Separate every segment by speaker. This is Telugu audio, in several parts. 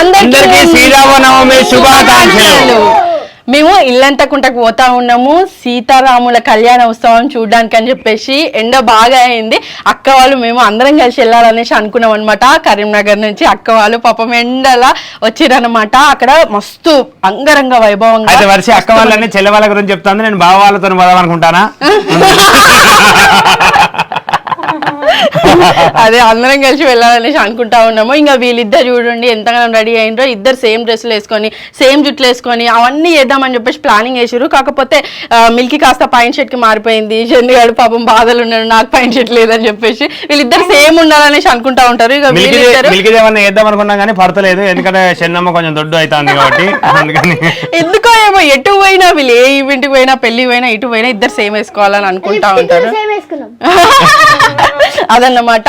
Speaker 1: అందరికీ శ్రీరామనవమి శుభాకాంక్షలు.
Speaker 2: మేము ఇల్లంతకుంటకు పోతా ఉన్నాము. సీతారాముల కళ్యాణ ఉత్సవం చూడడానికి అని చెప్పేసి ఎండ బాగా అయింది. అక్క వాళ్ళు మేము అందరం కలిసి వెళ్ళాలనేసి అనుకున్నాం అనమాట కరీంనగర్ నుంచి అక్క వాళ్ళు పాపం ఎండలా వచ్చిరనమాట అక్కడ మస్తు అంగరంగ వైభవంగా
Speaker 1: అయితే వర్షి అక్క వాళ్ళని చెల్లె వాళ్ళ గురించి చెప్తాను నేను బావ వాళ్ళతో పోదాం అనుకుంటానా
Speaker 2: అదే అందరం కలిసి వెళ్ళాలనేసి అనుకుంటా ఉన్నాము. ఇంకా వీళ్ళిద్దరు చూడండి ఎంతగానో రెడీ అయిండ్రో. ఇద్దరు సేమ్ డ్రెస్సులు వేసుకొని సేమ్ జుట్లు వేసుకొని అవన్నీ చేద్దామని చెప్పేసి ప్లానింగ్ చేసారు కాకపోతే మిల్కీ కాస్త పైన షర్ట్కి మారిపోయింది చంద్రగాడు పాపం బాధలు ఉన్నాడు నాకు పైన షర్ట్ లేదని చెప్పేసి. వీళ్ళిద్దరు సేమ్ ఉండాలనేసి అనుకుంటా ఉంటారు. ఇక
Speaker 1: మిల్కీ
Speaker 2: వీళ్ళిద్దరు
Speaker 1: అనుకున్నాం కానీ పడతలేదు. ఎందుకంటే చెన్నమ్మ కొంచెం దొడ్డు అవుతుంది కాబట్టి. అందుకని
Speaker 2: ఎందుకో ఏమో ఎటు పోయినా వీళ్ళు ఏ ఈవెంట్కి పోయినా పెళ్ళి పోయినా ఇటు పోయినా ఇద్దరు సేమ్ వేసుకోవాలని అనుకుంటా ఉంటారు.
Speaker 3: చేసుకున్నాం
Speaker 2: అదన్నమాట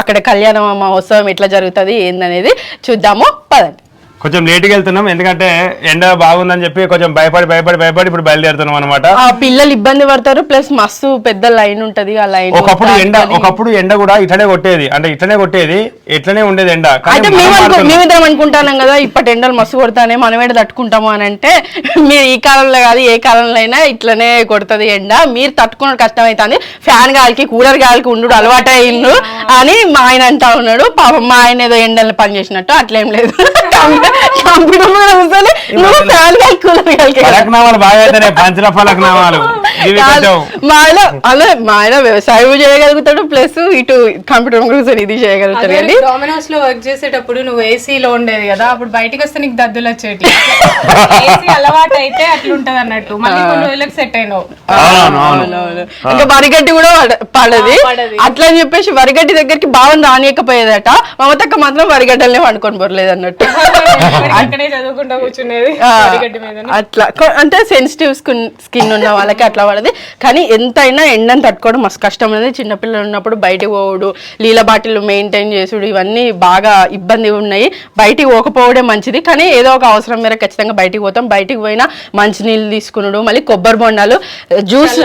Speaker 2: అక్కడ కళ్యాణ మహోత్సవం ఎట్లా జరుగుతుంది ఏందనేది చూద్దాము పదండి.
Speaker 1: కొంచెం లేట్గా వెళ్తున్నాం. ఎందుకంటే ఎండ బాగుందని చెప్పి కొంచెం భయపడి భయపడి భయపడి ఇప్పుడు బయలుదేరుతున్నాం అనమాట
Speaker 2: ఆ పిల్లలు ఇబ్బంది పడతారు ప్లస్ మస్తు పెద్ద లైన్ ఉంటది ఆ లైన్
Speaker 1: ఒకప్పుడు ఎండ ఒకప్పుడు ఎండ కూడా ఇట్లనే కొట్టేది. అంటే ఇట్లనే కొట్టేది ఇట్లనే ఉండేది ఎండ. కానీ
Speaker 2: అయితే
Speaker 1: మనం
Speaker 2: మేము అనుకో. మేమిద్దరం అనుకుంటాం కదా ఇప్పటి ఎండలు మస్తు కొడతానే మనం ఏడ తట్టుకుంటాము అని అంటే మీరు ఈ కాలంలో కాదు ఏ కాలంలో అయినా ఇట్లనే కొడుతుంది ఎండ. మీరు తట్టుకున్న కష్టం అవుతుంది ఫ్యాన్ గాలికి కూలర్ గాలికి ఉండు అలవాటు అయిండు అని మా ఆయన అంటా ఉన్నాడు. పాపం మా ఆయన ఏదో ఎండలు పని చేసినట్టు అట్లేం లేదు. 长 사. కంప్యూటర్ కూర్చొని నువ్వు ఫ్యాన్
Speaker 1: బాగా పంచల
Speaker 2: మా ఆయన అలా మా ఆయన వ్యవసాయం చేయగలుగుతాడు ప్లస్ ఇటు కంప్యూటర్ కూర్చొని ఇది చేయగలుగుతాడు
Speaker 4: డామినోస్లో వర్క్ చేసేటప్పుడు నువ్వు ఏసీలో ఉండేది కదా అప్పుడు బయటికి వస్తే నీకు దద్దులు వచ్చేటి. ఏసీ అలవాటు అయితే అట్లుంటది అన్నట్టు. మళ్ళీ కొన్ని రోజులకు సెట్ అయినావు.
Speaker 2: ఇంకా వరిగడ్డి కూడా పడ- పడది.
Speaker 4: ఆ, పడది.
Speaker 2: అట్లా అని చెప్పేసి వరిగడ్డి దగ్గరికి భావం రానియకపోయేదట. మమతక్క మాత్రం వరిగడ్డలనే వండుకొని పోరలేదు అన్నట్టు.
Speaker 4: అక్కడే చదువుకుంటా కూర్చునేది
Speaker 2: అట్లా. అంటే సెన్సిటివ్ స్కిన్ స్కిన్ ఉన్న వాళ్ళకి అట్లా పడది. కానీ ఎంతైనా ఎండని తట్టుకోవడం మస్తు కష్టం అనేది చిన్నపిల్లలు ఉన్నప్పుడు బయటికి పోవడు నీళ్ళ బాటిల్ మెయింటైన్ చేసుడు ఇవన్నీ బాగా ఇబ్బంది ఉన్నాయి. బయటికి పోకపోవడే మంచిది. కానీ ఏదో ఒక అవసరం మేర ఖచ్చితంగా బయటికి పోతాం. బయటికి పోయినా మంచి నీళ్ళు తీసుకున్నాడు మళ్ళీ కొబ్బరి బొండాలు జ్యూస్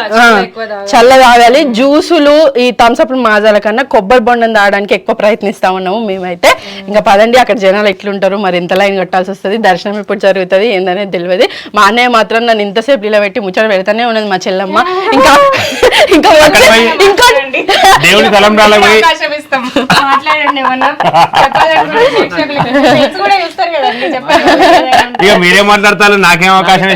Speaker 4: చల్ల, తాగాలి.
Speaker 2: జ్యూసులు ఈ థమ్స్అప్ మాజాల కన్నా కొబ్బరి బొండం తాగడానికి ఎక్కువ ప్రయత్నిస్తా ఉన్నాము మేమైతే. ఇంకా పదండి అక్కడ జనాలు ఎట్లుంటారు? మరి ఎంత లైన్ కట్టాల్సి వస్తుంది దర్శనం ఎప్పుడు జరుగుతుంది ఏందనేది తెలియదు మా అన్నయ్య మాత్రం నన్ను ఇంతసేపు ఇలా పెట్టి ముచ్చట పెడతానే ఉన్నది మా చెల్లమ్మ. ఇంకా ఇంకా ఇంకా
Speaker 1: దేవుని ఇక మీరేం మాట్లాడతారు? నాకేం అవకాశం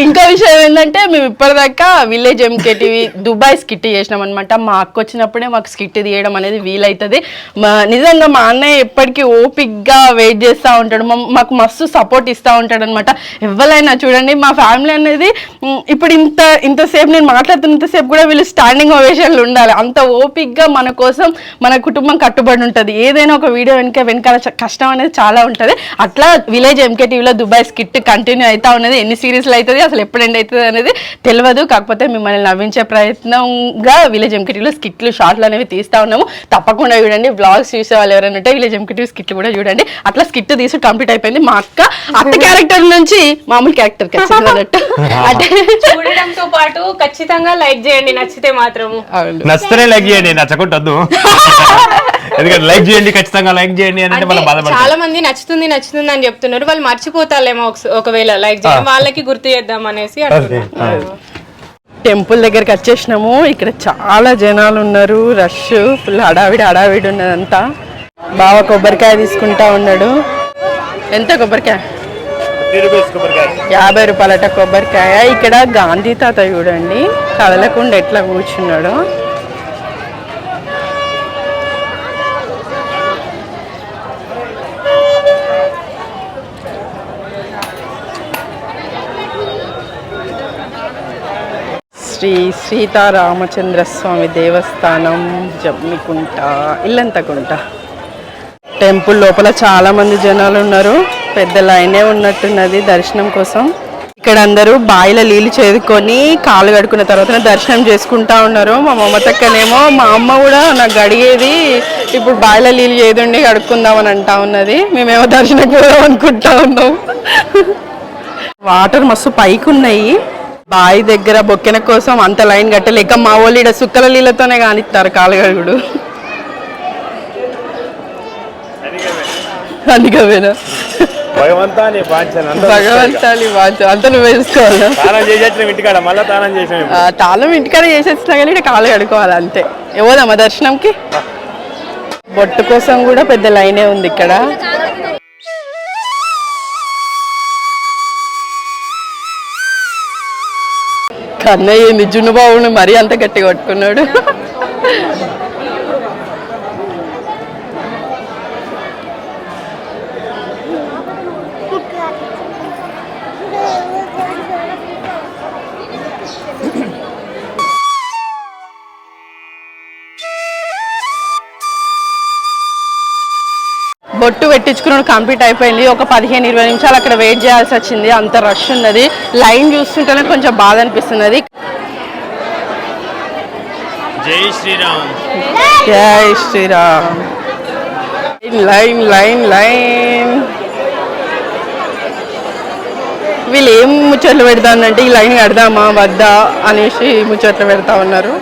Speaker 2: ఇంకో విషయం ఏంటంటే మేము ఇప్పటిదాకా విలేజ్ ఎంకేటీవీ దుబాయ్ స్కిట్ చేసినాం అనమాట మా అక్క వచ్చినప్పుడే మాకు స్కిట్ తీయడం అనేది వీలవుతుంది మా నిజంగా మా అన్నయ్య ఎప్పటికీ ఓపిక్గా వెయిట్ చేస్తూ ఉంటాడు. మాకు మస్తు సపోర్ట్ ఇస్తూ ఉంటాడు అనమాట ఎవరైనా చూడండి మా ఫ్యామిలీ అనేది ఇప్పుడు ఇంత ఇంతసేపు నేను మాట్లాడుతున్నంతసేపు కూడా వీళ్ళు స్టాండింగ్ ఓవేషన్లు ఉండాలి. అంత ఓపిక్గా మన కోసం మన కుటుంబం కట్టుబడి ఉంటుంది. ఏదైనా ఒక వీడియో వెనుక వెనకాల కష్టం అనేది చాలా ఉంటుంది. అట్లా విలేజ్ ఎంకే టీవీలో దుబాయ్ స్కిట్ కంటిన్యూ అవుతా ఉన్నది. ఎన్ని సిరీస్లు అవుతుంది అసలు ఎప్పుడు ఎండ్ అవుతుంది అనేది తెలియదు కాకపోతే మిమ్మల్ని నవ్వించే ప్రయత్నంగా విలేజ్ ఎంకే టీవీలో స్కిట్లు షార్ట్లు అనేవి తీస్తా ఉన్నాము. తప్పకుండా చూడండి. బ్లాగ్స్ చూసే వాళ్ళు ఎవరైనా ఉంటే విలేజ్ ఎంకే టీవీ స్కిట్లు కూడా చూడండి. అట్లా స్కిట్ తీసి కంప్లీట్ అయిపోయింది. మా అక్క అత్త క్యారెక్టర్ నుంచి మామూలు క్యారెక్టర్కి వచ్చింది అన్నట్టు. అంటే
Speaker 4: చూడడంతో పాటు ఖచ్చితంగా లైక్ చేయండి నచ్చితే మాత్రము.
Speaker 2: అవును.
Speaker 1: నచ్చితేనే లైక్ చేయండి నచ్చకుంటొద్దు. ఎందుకంటే లైక్ చేయండి ఖచ్చితంగా లైక్ చేయండి అని అంటే మనం
Speaker 4: అంటే
Speaker 1: బాధపడతాం.
Speaker 4: చాలా మంది నచ్చుతుంది నచ్చుతుంది అని చెప్తున్నారు. వాళ్ళు మర్చిపోతారేమో ఒకవేళ లైక్ చేయడం వాళ్ళకి గుర్తు చేద్దాం అనేసి అంటున్నారు
Speaker 2: టెంపుల్ దగ్గరికి వచ్చేసినాము. ఇక్కడ చాలా జనాలు ఉన్నారు. రష్ ఫుల్ హడావిడి హడావిడి ఉన్నదంతా. బావ కొబ్బరికాయ తీసుకుంటా ఉన్నాడు. ఎంత కొబ్బరికాయ? యాభై రూపాయలట కొబ్బరికాయ. ఇక్కడ గాంధీ తాత చూడండి. కదలకుండా ఎట్లా కూర్చున్నాడు. శ్రీ సీతారామచంద్ర స్వామి దేవస్థానం జమ్మికుంట ఇల్లంతకుంట. టెంపుల్ లోపల చాలా మంది జనాలు ఉన్నారు. పెద్ద లైనే ఉన్నట్టున్నది దర్శనం కోసం. ఇక్కడ అందరూ బావిలో నీళ్ళు చేదుకొని కాలు కడుక్కున్న తర్వాత దర్శనం చేసుకుంటా ఉన్నారు. మా మమతక్కనేమో మా అమ్మ కూడా నాకు గడిగేది ఇప్పుడు బావిలో నీళ్ళు చేదుండి కడుక్కుందామని అంటా ఉన్నది. మేమేమో దర్శనం పోదాం అనుకుంటా ఉన్నాం. వాటర్ మస్తు పైకి ఉన్నాయి బావి దగ్గర బొక్కెన కోసం అంత లైన్ కట్టలేక మా వాళ్ళు ఈడ సుక్కల నీళ్ళతోనే కానిస్తారు కాలుగడుగుడు. అందుకే పోయినా.
Speaker 1: భగవంతా నీ బాంచను
Speaker 2: భగవంతాలి వాచ అంత నువ్వు
Speaker 1: చేసేసిన ఇంటికాడ మళ్ళీ
Speaker 2: తాళం ఇంటికాడ చేసేసినా కానీ కాళ్ళు కడుకోవాలి అంతే. ఎవదమ్మా దర్శనంకి? బొట్టు కోసం కూడా పెద్ద లైనే ఉంది ఇక్కడ. కన్నయ్య ఏంది? జున్ను బాబుని మరీ అంత గట్టిగా కొట్టుకున్నాడు. బొట్టు పెట్టించుకున్నాడు కంప్లీట్ అయిపోయింది. ఒక పదిహేను ఇరవై నిమిషాలు అక్కడ వెయిట్ చేయాల్సి వచ్చింది. అంత రష్ ఉన్నది. లైన్ చూస్తుంటేనే కొంచెం బాధ అనిపిస్తున్నది.
Speaker 1: జై శ్రీరామ్.
Speaker 2: జై శ్రీరామ్. Line line line. వీళ్ళు ఏం ముచ్చట్లు పెడతానంటే ఈ లైన్ కడదామా వద్దా అనేసి ముచ్చట్లు పెడతా ఉన్నారు.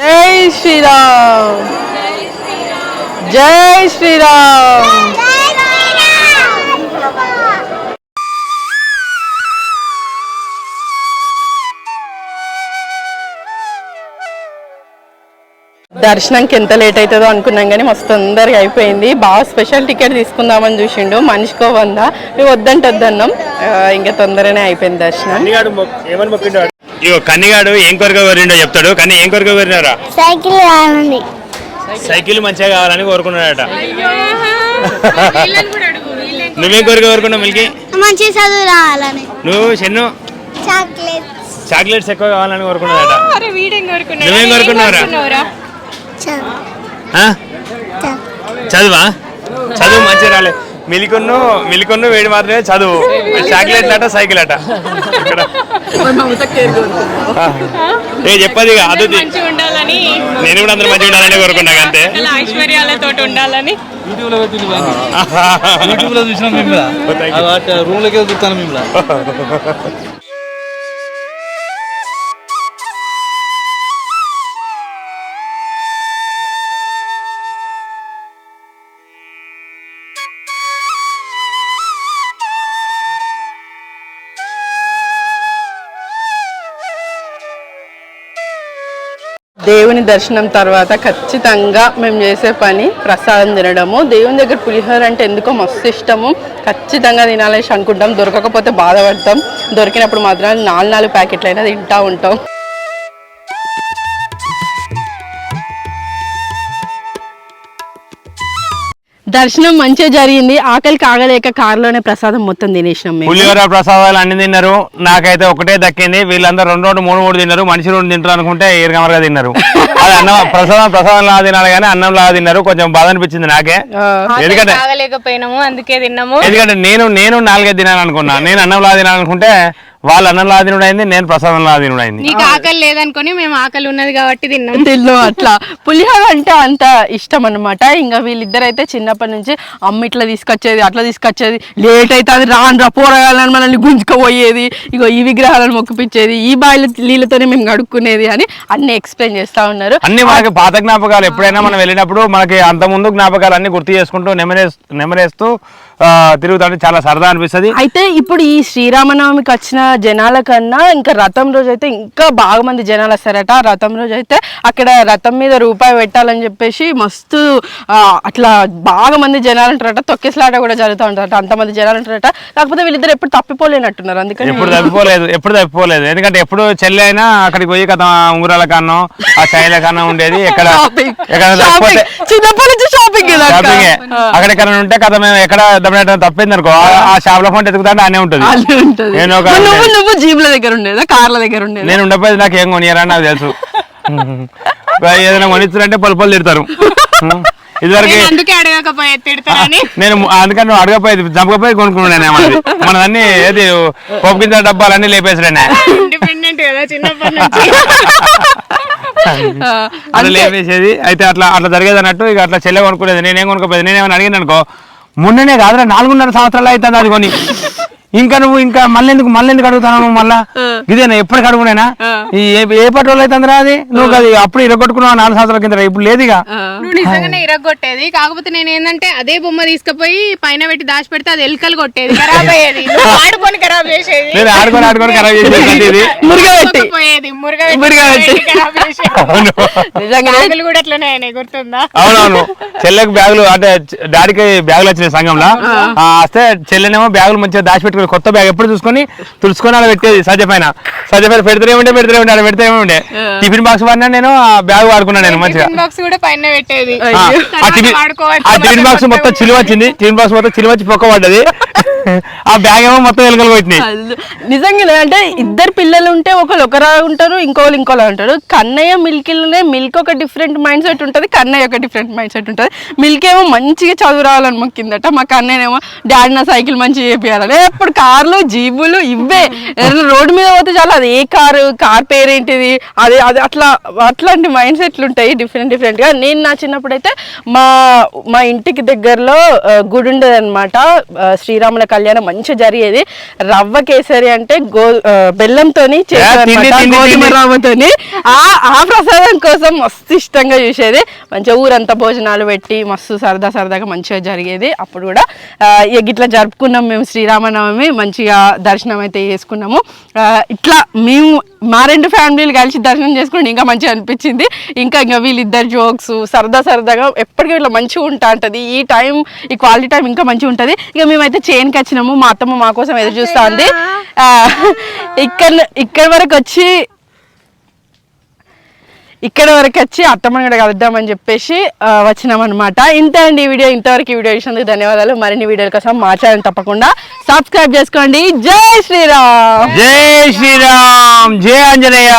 Speaker 2: జై శ్రీరామ్. జై శ్రీరామ్. దర్శనంకి ఎంత లేట్ అవుతుందో అనుకున్నాం కానీ మస్తు తొందరగా అయిపోయింది. బాగా స్పెషల్ టికెట్ తీసుకుందామని చూసిండు. మనిషికో వంద. మేము వద్దంటే వద్దన్నాం ఇంకా తొందరనే అయిపోయింది దర్శనం.
Speaker 1: ఇగో కన్నిగాడు ఏం కొరక కోరిండో చెప్తాడు. కానీ ఏం కొరక కోరినారా?
Speaker 3: సైకిల్ కావాలండి.
Speaker 1: సైకిల్ మంచిగా కావాలని కోరుకున్నాడట.
Speaker 4: వీళ్ళని కూడా అడుగు వీళ్ళని
Speaker 1: నువ్వేం కోరిక కోరుకున్నావు మిల్కి?
Speaker 3: మంచి చదువు రావాలని.
Speaker 1: నువ్వు చెన్ను?
Speaker 3: చాక్లెట్
Speaker 1: చాక్లెట్స్ ఎక్కువ కావాలని కోరుకున్నాడట.
Speaker 4: అరే వీడేం కోరుకున్నాడు?
Speaker 1: నువ్వేం కోరుకున్నావురా?
Speaker 3: చదువు.
Speaker 1: ఆ?
Speaker 3: చదువు.
Speaker 1: మంచిగా రాలే. మిలికొన్ను మిలికొన్ను వేడి మాత్రమే చదువు. చాక్లెట్ అట సైకిల్ అట ఏ చెప్పది అది నేను కూడా అందరూ మంచిగా ఉండాలని కోరుకున్నా అంతే.
Speaker 4: ఐశ్వర్యాలతో ఉండాలని.
Speaker 5: ఇవన్నీ. యూట్యూబ్లో చూసినాం మేము కూడా.
Speaker 1: thank you.
Speaker 5: అటు రూమ్లోకి చూస్తాను మేము
Speaker 2: దర్శనం తర్వాత ఖచ్చితంగా మేము చేసే పని ప్రసాదం తినడము. దేవుని దగ్గర పులిహోర అంటే ఎందుకో మస్తు ఇష్టము. ఖచ్చితంగా తినాలేసి అనుకుంటాం దొరకకపోతే బాధపడతాం. దొరికినప్పుడు మాత్రం నాలుగు నాలుగు ప్యాకెట్లు అయినా ఉంటాం. దర్శనం మంచిగా జరిగింది. ఆకలి కాగలేక కారులోనే ప్రసాదం మొత్తం తినేసినాం మేము.
Speaker 1: పులిహోర ప్రసాదాలు అన్ని తిన్నారు. నాకైతే ఒకటే దక్కింది. వీళ్ళందరూ రెండు రెండు మూడు మూడు తిన్నారు. మనిషి రెండు తింటారు అనుకుంటే ఏరగమరగా తిన్నారు. అది అన్నం ప్రసాదం ప్రసాదం లాగా తినాలి కానీ అన్నం లాగా తిన్నారు. కొంచెం బాధ అనిపించింది నాకే. ఎందుకంటే
Speaker 4: తాగలేకపోయినాము అందుకే తిన్నాము.
Speaker 1: ఎందుకంటే నేను నేను నాలుగైదు తినాలి అనుకున్నా నేను అన్నం లాగా తినాలనుకుంటే వాళ్ళు అన్నం లాగా తినుడు అయింది నేను ప్రసాదం అయింది
Speaker 4: నీకు ఆకలి లేదనుకొని మేము ఆకలి ఉన్నది కాబట్టి తిన్నాం.
Speaker 2: తిన్నాం అట్లా. పులిహోర అంటే అంత ఇష్టం అనమాట ఇంకా వీళ్ళిద్దరైతే చిన్నప్పటి నుంచి అమ్మ ఇట్లా తీసుకొచ్చేది అట్లా తీసుకొచ్చేది. లేట్ అయితే అది రాను రా పోరగాలని మనల్ని గుంజుకపోయేది. ఇగో ఈ విగ్రహాలను మొక్కిపించేది ఈ బాయిల నీళ్ళతోనే మేము గడుక్కునేది అని అన్ని ఎక్స్ప్లెయిన్ చేస్తా ఉన్నారు.
Speaker 1: అన్ని మనకి పాత జ్ఞాపకాలు. ఎప్పుడైనా మనం వెళ్ళినప్పుడు మనకి అంత ముందు జ్ఞాపకాలు అన్ని గుర్తు చేసుకుంటూ నెమరేస్ నెమరేస్తూ తిరుగుతుంటే చాలా సరదా అనిపిస్తుంది.
Speaker 2: అయితే ఇప్పుడు ఈ శ్రీరామనవమికి వచ్చిన జనాల కన్నా ఇంకా రథం రోజు అయితే ఇంకా బాగా మంది జనాలు వస్తారట. రథం రోజు అయితే అక్కడ రథం మీద రూపాయి పెట్టాలని చెప్పేసి మస్తు అట్లా బాగా మంది జనాలు ఉంటారట. తొక్కిసలాట కూడా జరుగుతూ ఉంటారట అంతమంది జనాలు ఉంటారట. కాకపోతే వీళ్ళిద్దరు ఎప్పుడు తప్పిపోలేనట్టున్నారు. అందుకని
Speaker 1: ఎప్పుడు తప్పిపోలేదు. ఎప్పుడు తప్పిపోలేదు. ఎందుకంటే ఎప్పుడు చెల్లి అయినా అక్కడికి పోయి కథ ఉంగురాల కన్నం ఆ చైల కన్నం ఉండేది. ఎక్కడ ఎక్కడ
Speaker 2: చిన్నప్పటి నుంచి షాపింగ్
Speaker 1: షాపింగ్ అక్కడ ఎక్కడ ఉంటే కథ మేము ఎక్కడ దమ్మినట్టు తప్పింది అనుకో ఆ. షాప్లో ఫోన్ ఎత్తుకుతా అనే ఉంటుంది. నేను ఒక
Speaker 2: నువ్వు నువ్వు జీబ్ల దగ్గర ఉండేదా? కార్ల దగ్గర ఉండేదా?
Speaker 1: నేను ఉండకపోతే నాకు ఏం కొనియరని నాకు తెలుసు. ఏదైనా కొనిచ్చారంటే పలు పలు తిడతారు. ఇదివరకు
Speaker 4: నేను
Speaker 1: అందుకని నువ్వు అడగపోయేది జంపకపోయి కొనుక్కున్నాను మనది. మనదన్నీ ఏది పోపు గింజల డబ్బాలన్నీ లేపేసాడనే అట్లా లేపేసేది. అయితే అట్లా అట్లా జరిగేది అన్నట్టు ఇక అట్లా చెల్లె కొనుక్కునేది. నేనేం కొనుక్కోపోయేది? నేనేమైనా అడిగిన అనుకో మొన్ననే కాదురా నాలుగున్నర సంవత్సరాలు అవుతుంది అది కొని. ఇంకా నువ్వు ఇంకా మళ్ళీ ఎందుకు మళ్ళీ? ఎందుకు అడుగుతాను నువ్వు మళ్ళా ఇదేనా ఎప్పటికి అడుగునేనా? ఈ ఏ- ఏ పట్టు అయితే అందరా అది? నువ్వు అది అప్పుడు ఇరగొట్టుకున్నావు నాలుగు సంవత్సరాల కింద ఇప్పుడు లేదు ఇక.
Speaker 4: నువ్వు నిజంగానే ఇరగొట్టేది. కాకపోతే నేను ఏంటంటే అదే బొమ్మ తీసుకుపోయి పైన పెట్టి దాచి పెడితే అది ఎలుకలు కొట్టేది ఖరాబ్ అయ్యేది. ఆడుకొని ఖరాబ్ చేసేది.
Speaker 1: ఆడుకొని ఆడుకొని ఖరాబ్ చేసేది
Speaker 2: మురుగబెట్టి
Speaker 4: పోయేది
Speaker 2: మురుగబెట్టి.
Speaker 4: ఖరాబ్ కూడా అట్లనే అయినాయి గుర్తుందా?
Speaker 1: అవునవును. చెల్లెకి బ్యాగులు అంటే డాడీకి బ్యాగులు వచ్చినాయి సంఘంలో. ఆ, వస్తే చెల్లెనేమో బ్యాగులు మంచిగా దాచిపెట్టుకుని కొత్త బ్యాగ్ ఎప్పుడు చూసుకొని తుడుచుకొని అలా పెట్టేది సజ్జ పైన. సజ్జ పైన పెడితే ఉండే పెడితే ఉండే అలా పెడితే ఉండే. టిఫిన్ బాక్స్ వాడినా నేను ఆ బ్యాగ్ వాడుకున్నాను నేను మంచిగా.
Speaker 4: టిఫిన్ బాక్స్ కూడా పైన పెట్టేది.
Speaker 1: ఆ, టిఫిన్
Speaker 4: వాడుకోవచ్చు.
Speaker 1: ఆ టిఫిన్ బాక్స్ మొత్తం చిలువ వచ్చింది. టిఫిన్ బాక్స్ మొత్తం చిలువ వచ్చి పొక్క పడ్డది. ఆ బ్యాగ్ ఏమో మొత్తం ఎలుకలు కొట్టినాయి.
Speaker 2: అల్లు. నిజంగానే అంటే ఇద్దరు పిల్లలు ఉంటే ఒకళ్ళు ఒకలా ఉంటారు ఇంకోళ్ళు ఇంకోలా ఉంటారు. కన్నయ్య మిల్కీలోనే మిల్క్ ఒక డిఫరెంట్ మైండ్ సెట్ ఉంటుంది కన్నయ్య ఒక డిఫరెంట్ మైండ్ సెట్ ఉంటుంది. మిల్క్ ఏమో మంచిగా చదువు రావాలని మొక్కిందట. మా కన్నయ్యనేమో డాడీ నా సైకిల్ మంచిగా చేపియాలని ఎప్పుడు కార్లు జీబులు ఇవే రోడ్డు మీద పోతే చాలా అది ఏ కారు కార్ పేరేంటిది? అది అది అట్లా అట్లాంటి మైండ్ సెట్లు ఉంటాయి డిఫరెంట్ డిఫరెంట్గా. నేను నా చిన్నప్పుడు అయితే మా మా ఇంటికి దగ్గరలో గుడి ఉండేది అనమాట శ్రీరాముల కళ్యాణం మంచిగా జరిగేది. రవ్వ కేసరి అంటే గో
Speaker 1: తిండి,
Speaker 2: గోధుమ
Speaker 1: తిండి.
Speaker 2: రవ్వతోని. ఆ ఆ ప్రసాదం కోసం మస్తు ఇష్టంగా చూసేది. మంచిగా ఊరంతా భోజనాలు పెట్టి మస్తు సరదా సరదాగా మంచిగా జరిగేది. అప్పుడు కూడా ఇట్లా జరుపుకున్నాం మేము శ్రీరామనవమి మంచిగా దర్శనం అయితే చేసుకున్నాము. ఇట్లా మేము మా రెండు ఫ్యామిలీలు కలిసి దర్శనం చేసుకుంటే ఇంకా మంచిగా అనిపించింది. ఇంకా ఇంకా వీళ్ళిద్దరు జోక్స్ సరదా సరదాగా ఎప్పటికీ ఇట్లా మంచిగా ఉంటా ఉంటది. ఈ టైం ఈ క్వాలిటీ టైం ఇంకా మంచిగా ఉంటది. ఇక మేమైతే చైన్కి వచ్చినాము మా అత్తమ్మ మా కోసం ఎదురు చూస్తా ఉంది ఇక్కడ ఇక్కడ వరకు వచ్చి ఇక్కడ వరకు వచ్చి అత్తమ్మని కూడా కలుద్దామని చెప్పేసి వచ్చినామన్నమాట. ఇంత అండి ఈ వీడియో. ఇంతవరకు ఈ వీడియో చూసినందుకు ధన్యవాదాలు. మరిన్ని వీడియోల కోసం మా ఛానల్ తప్పకుండా సబ్స్క్రైబ్ చేసుకోండి. జై శ్రీరామ్!
Speaker 1: జై శ్రీరామ్! జై ఆంజనేయ!